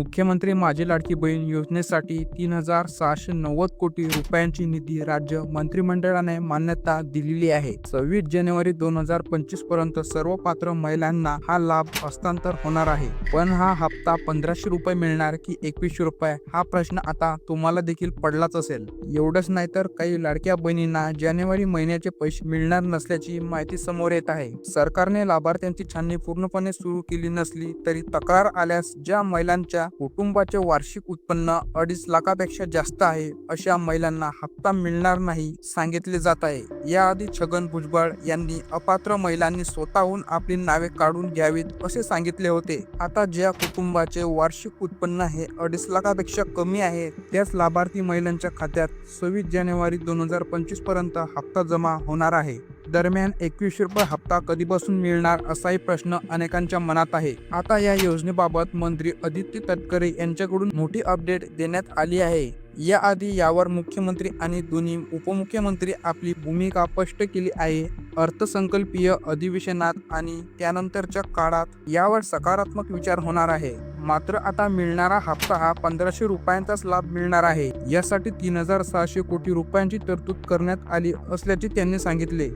मुख्यमंत्री माझी लाडकी बहीण योजनेसाठी तीन हजार सहाशे नव्वद कोटी रुपयांची निधी राज्य मंत्रिमंडळाने मान्यता दिलेली आहे. सव्वीस जानेवारी दोन हजार पंचवीसपर्यंत सर्व पात्र महिलांना हा लाभ हस्तांतर होणार आहे. पण हा हप्ता पंधराशे रुपये मिळणार की एकवीसशे रुपये? हा प्रश्न आता तुम्हाला देखील पडलाच असेल. एवढंच नाही तर काही लाडक्या बहिणींना जानेवारी महिन्याचे पैसे मिळणार नसल्याची माहिती समोर येत आहे. सरकारने लाभार्थ्यांची छाननी पूर्णपणे सुरू केली नसली तरी तक्रार आल्यास ज्या महिलांच्या कुटुंबाचे वार्षिक उत्पन्न अडीच लाखापेक्षा जास्त आहे अशा महिलांना हप्ता मिळणार नाही सांगितले जात आहे. याआधी छगन भुजबळ यांनी अपात्र महिलांनी स्वतःहून आपली नावे काढून घ्यावीत असे सांगितले होते. आता ज्या कुटुंबाचे वार्षिक उत्पन्न हे अडीच लाखापेक्षा कमी आहे त्याच लाभार्थी महिलांच्या खात्यात सव्वीस जानेवारी दोन हजार पंचवीसपर्यंत हप्ता जमा होणार आहे. दरम्यान एकवीसशे रुपये हप्ता कधीपासून मिळणार असाही प्रश्न अनेकांच्या मनात आहे. आता या योजनेबाबत मंत्री आदित्य तटकरे यांच्याकडून मोठी अपडेट देण्यात आली आहे. याआधी यावर मुख्यमंत्री आणि दोन्ही उपमुख्यमंत्री आपली भूमिका स्पष्ट केली आहे. अर्थसंकल्पीय अधिवेशनात आणि त्यानंतरच्या काळात यावर सकारात्मक विचार होणार आहे. मात्र आता मिळणारा हप्ता हा पंधराशे रुपयांचाच लाभ मिळणार आहे. यासाठी तीन हजार सहाशे कोटी रुपयांची तरतूद करण्यात आली असल्याचे त्यांनी सांगितले.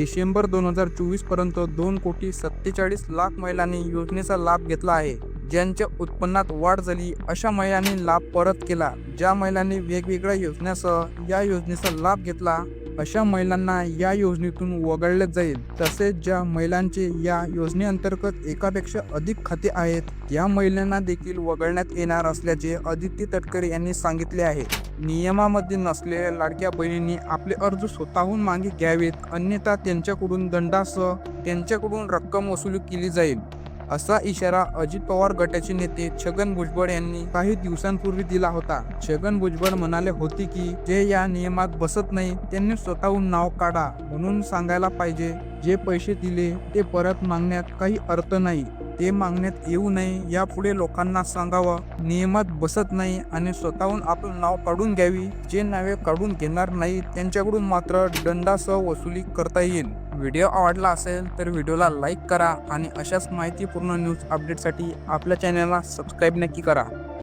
डिसेंबर दोन हजार चोवीसपर्यंत दोन कोटी सत्तेचाळीस लाख महिलांनी योजनेचा लाभ घेतला आहे. ज्यांच्या उत्पन्नात वाढ झाली अशा महिलांनी लाभ परत केला. ज्या महिलांनी वेगवेगळ्या योजनेसह या योजनेचा लाभ घेतला अशा महिलांना या योजनेतून वगळले जाईल. तसेच ज्या महिलांचे या योजनेअंतर्गत एकापेक्षा अधिक खाते आहेत या महिलांना देखील वगळण्यात येणार असल्याचे आदित्य तटकरे यांनी सांगितले आहे. नियमामध्ये नसलेल्या लाडक्या बहिणींनी आपले अर्ज स्वतःहून मागे घ्यावेत अन्यथा त्यांच्याकडून दंडासह त्यांच्याकडून रक्कम वसुली केली जाईल. असा इशारा अजित पवार गटाचे नेते छगन भुजबळ यांनी काही दिवसांपूर्वी दिला होता. छगन भुजबळ म्हणाले होते की जे या नियमात बसत नाही त्यांनी स्वतःहून नाव काढा. म्हणून सांगायला पाहिजे जे पैसे दिले ते परत मागण्यात काही अर्थ नाही. ते मागण्यात येऊ नये यापुढे लोकांना सांगावं. नियमात बसत नाही आणि स्वतःहून आपलं नाव काढून घ्यावी. जे नावे काढून घेणार नाही त्यांच्याकडून मात्र दंडासह वसुली करता येईल. व्हिडिओ आवडला असेल तर व्हिडिओला लाईक करा आणि अशाच माहितीपूर्ण न्यूज अपडेटसाठी आपल्या चॅनलला सबस्क्राईब नक्की करा.